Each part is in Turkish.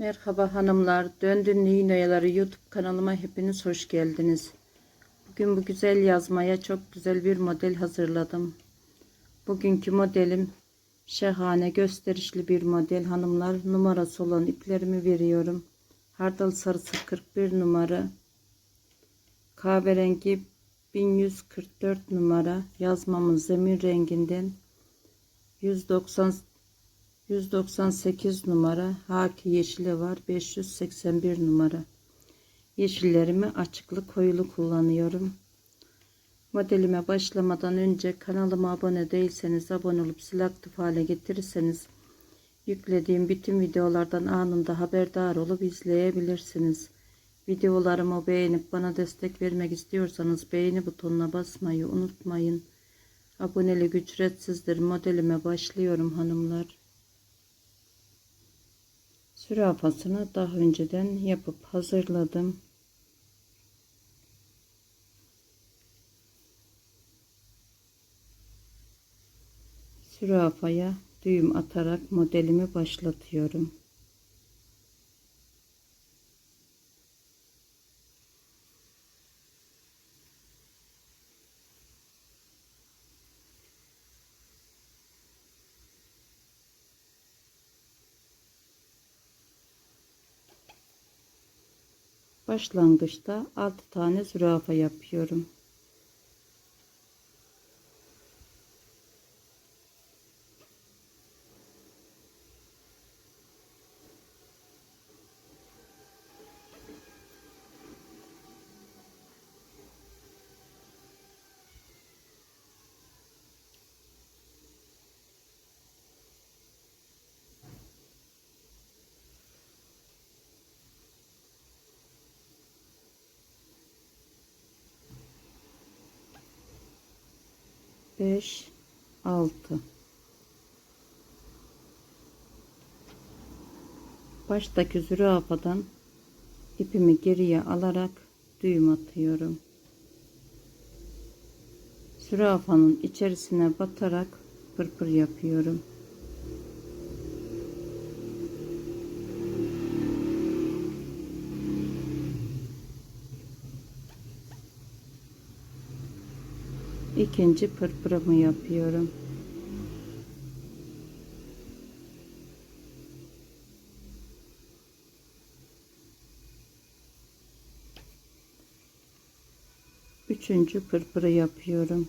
Merhaba hanımlar, Döndün Ninoyaları YouTube kanalıma hepiniz hoş geldiniz. Bugün bu güzel yazmaya çok güzel bir model hazırladım. Bugünkü modelim şahane gösterişli bir model hanımlar. Numarası olan iplerimi veriyorum. Hardal sarısı 41 numara. Kahverengi 1144 numara. Yazmamın zemin renginden 190 198 numara haki yeşili var. 581 numara. Yeşillerimi açıklı koyulu kullanıyorum. Modelime başlamadan önce kanalıma abone değilseniz abone olup zil aktif hale getirirseniz yüklediğim bütün videolardan anında haberdar olup izleyebilirsiniz. Videolarımı beğenip bana destek vermek istiyorsanız beğeni butonuna basmayı unutmayın. Abonelik ücretsizdir. Modelime başlıyorum hanımlar zürafasını daha önceden yapıp hazırladım. Zürafaya düğüm atarak modelimi başlatıyorum. Başlangıçta 6 tane zürafa yapıyorum. Beş altı. Baştaki zürafadan ipimi geriye alarak düğüm atıyorum. Zürafanın içerisine batarak pırpır yapıyorum ikinci pırpırımı yapıyorum. Üçüncü pırpırı yapıyorum.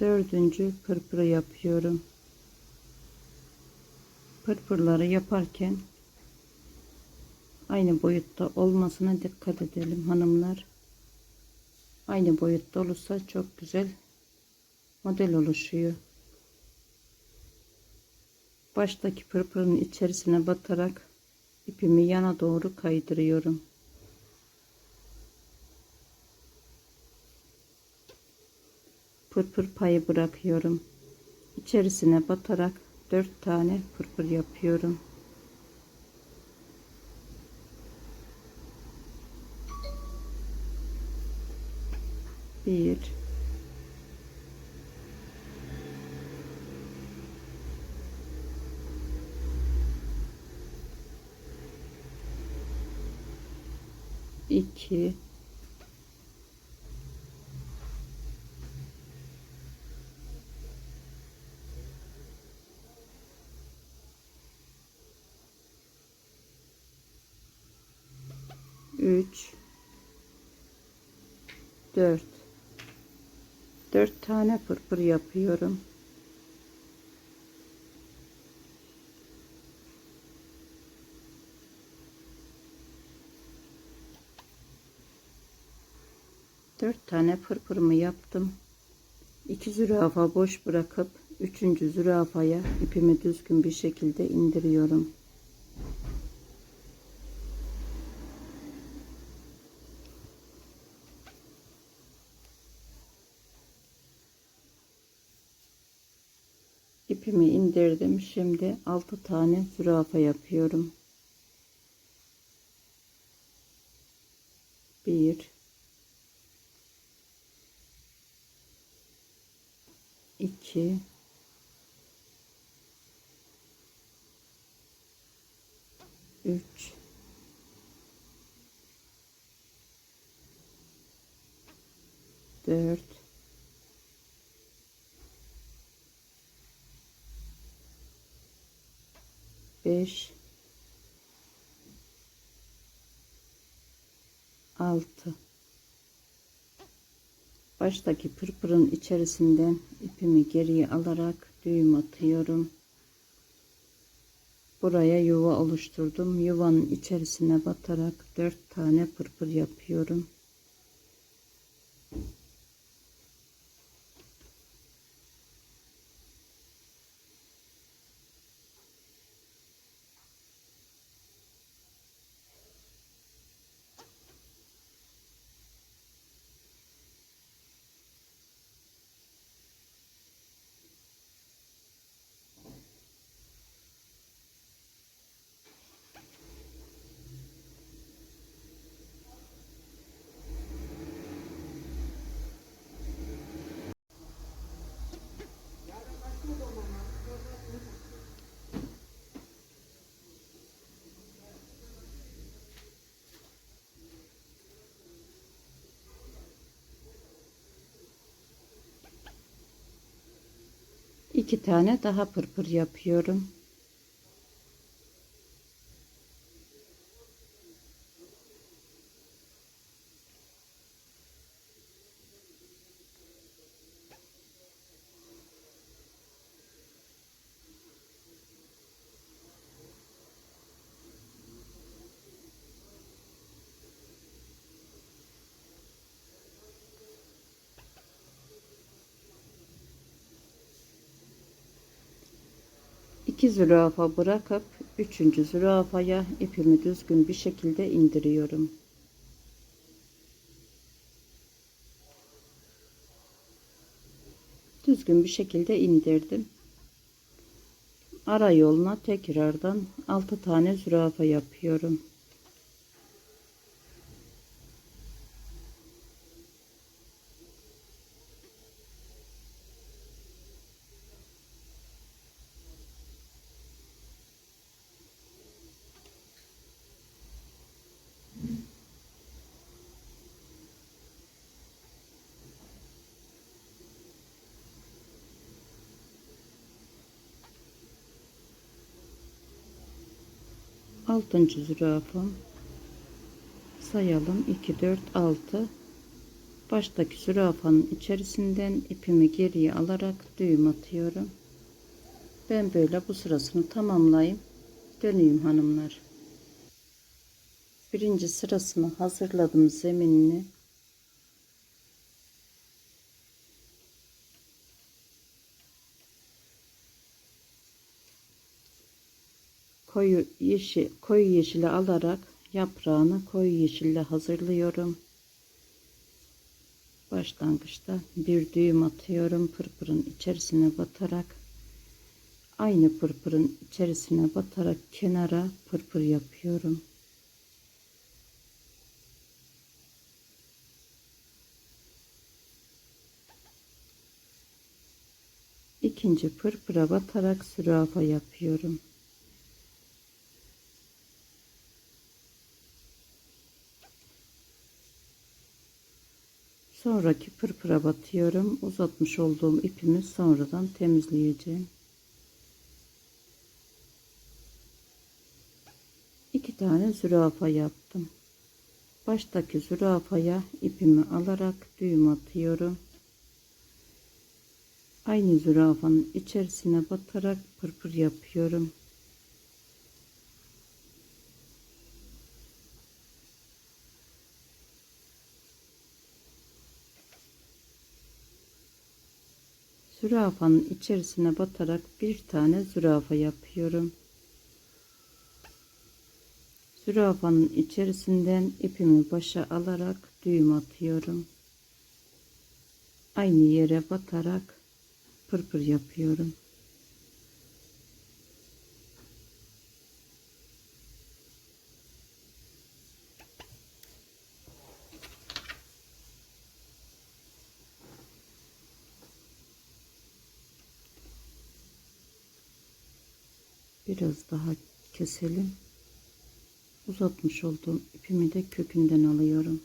Dördüncü pırpırı yapıyorum pırpırları yaparken aynı boyutta olmasına dikkat edelim hanımlar. Aynı boyutta olursa çok güzel model oluşuyor. Baştaki pırpırın içerisine batarak ipimi yana doğru kaydırıyorum. Pırpır payı bırakıyorum. İçerisine batarak 4 tane pırpır yapıyorum. Bir iki 3 4 4 tane pırpır yapıyorum. Dört tane pırpırımı yaptım. İki zürafa boş bırakıp üçüncü zürafaya ipimi düzgün bir şekilde indiriyorum. ipimi indirdim. Şimdi 6 tane zürafa yapıyorum. 1 2 3 4 5 6 baştaki pırpırın içerisinden ipimi geriye alarak düğüm atıyorum. Buraya yuva oluşturdum. Yuvanın içerisine batarak 4 tane pırpır yapıyorum iki tane daha pırpır yapıyorum iki zürafa bırakıp üçüncü zürafaya ipimi düzgün bir şekilde indiriyorum. Düzgün bir şekilde indirdim. Ara yoluna tekrardan 6 tane zürafa yapıyorum. Altıncı zürafam sayalım. 2 4 6 baştaki zürafanın içerisinden ipimi geriye alarak düğüm atıyorum. Ben böyle bu sırasını tamamlayayım. Döneyim hanımlar. Birinci sırasını hazırladım zeminini koyu yeşil koyu yeşili alarak yaprağını koyu yeşille hazırlıyorum. Başlangıçta bir düğüm atıyorum pırpırın içerisine batarak aynı pırpırın içerisine batarak kenara pırpır yapıyorum. İkinci pırpıra batarak zürafa yapıyorum. Sonraki pırpıra batıyorum. Uzatmış olduğum ipimi sonradan temizleyeceğim. İki tane zürafa yaptım. Baştaki zürafaya ipimi alarak düğüm atıyorum. Aynı zürafanın içerisine batarak pırpır yapıyorum. Zürafanın içerisine batarak bir tane zürafa yapıyorum. Zürafanın içerisinden ipimi başa alarak düğüm atıyorum. Aynı yere batarak pırpır yapıyorum. Biraz daha keselim. Uzatmış olduğum ipimi de kökünden alıyorum.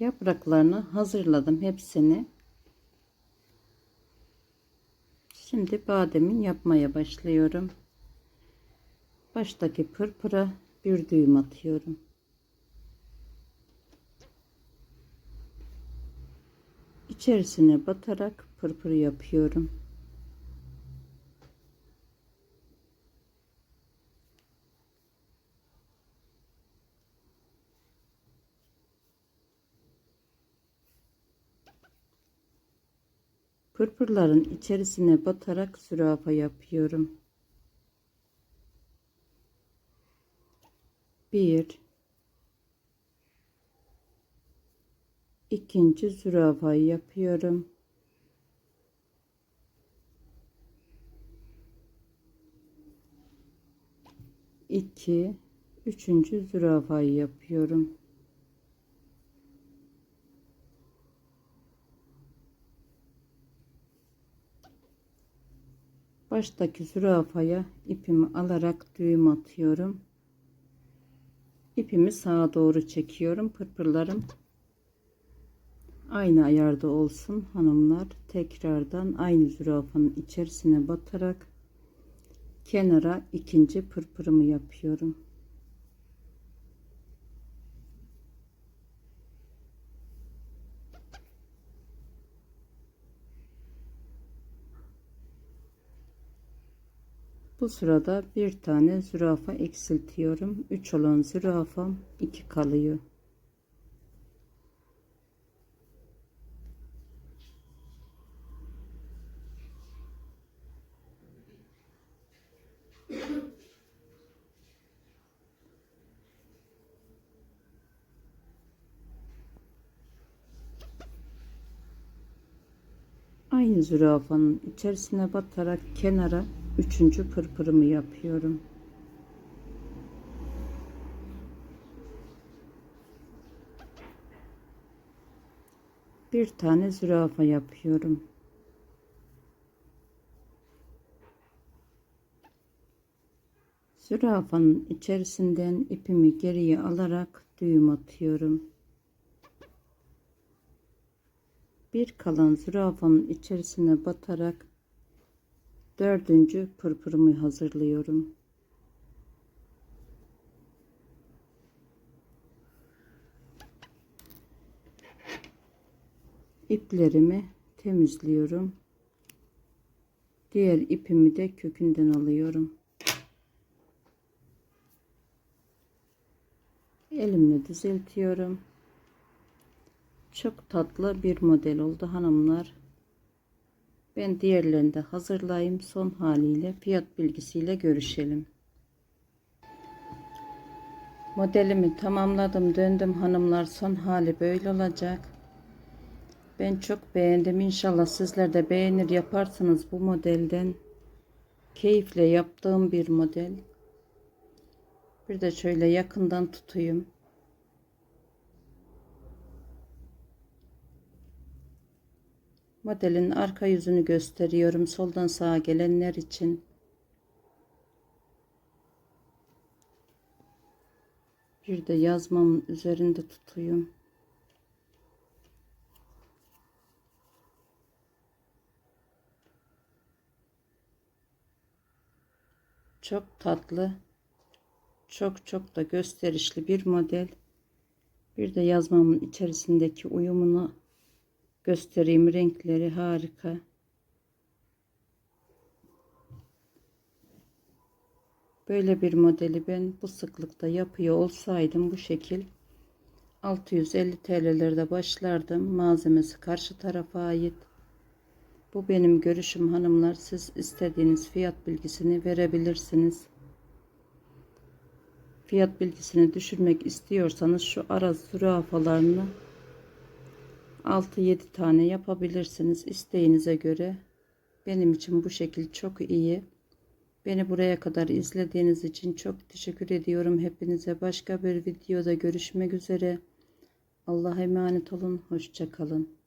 Yapraklarını hazırladım hepsini. Şimdi bademin yapmaya başlıyorum. Baştaki pırpıra bir düğüm atıyorum. İçerisine batarak pırpır yapıyorum. Pırpırların içerisine batarak zürafa yapıyorum. Bir ikinci zürafayı yapıyorum. İki, üçüncü zürafayı yapıyorum. Baştaki zürafaya ipimi alarak düğüm atıyorum. İpimi sağa doğru çekiyorum. Pırpırlarım aynı ayarda olsun hanımlar. Tekrardan aynı zürafanın içerisine batarak kenara ikinci pırpırımı yapıyorum. Bu sırada bir tane zürafa eksiltiyorum. 3 olan zürafam 2 kalıyor. Aynı zürafanın içerisine batarak kenara üçüncü pırpırımı yapıyorum. Bir tane zürafa yapıyorum. Zürafanın içerisinden ipimi geriye alarak düğüm atıyorum. Bir kalan zürafanın içerisine batarak dördüncü pırpırımı hazırlıyorum. İplerimi temizliyorum. Diğer ipimi de kökünden alıyorum. Elimle düzeltiyorum. Çok tatlı bir model oldu hanımlar. Ben diğerlerini de hazırlayayım. Son haliyle fiyat bilgisiyle görüşelim. Modelimi tamamladım. Döndüm hanımlar. Son hali böyle olacak. Ben çok beğendim. İnşallah sizler de beğenir yaparsınız bu modelden. Keyifle yaptığım bir model. Bir de şöyle yakından tutayım. Modelin arka yüzünü gösteriyorum soldan sağa gelenler için. Bir de yazmamın üzerinde tutayım. Çok tatlı. Çok çok da gösterişli bir model. Bir de yazmamın içerisindeki uyumunu göstereyim. Renkleri harika. Böyle bir modeli ben bu sıklıkta yapıyor olsaydım bu şekil 650 TL'lerde başlardım. Malzemesi karşı tarafa ait. Bu benim görüşüm hanımlar. Siz istediğiniz fiyat bilgisini verebilirsiniz. Fiyat bilgisini düşürmek istiyorsanız şu ara zürafalarını 6-7 tane yapabilirsiniz isteğinize göre. Benim için bu şekil çok iyi. Beni buraya kadar izlediğiniz için çok teşekkür ediyorum. Hepinize başka bir videoda görüşmek üzere. Allah'a emanet olun. Hoşça kalın.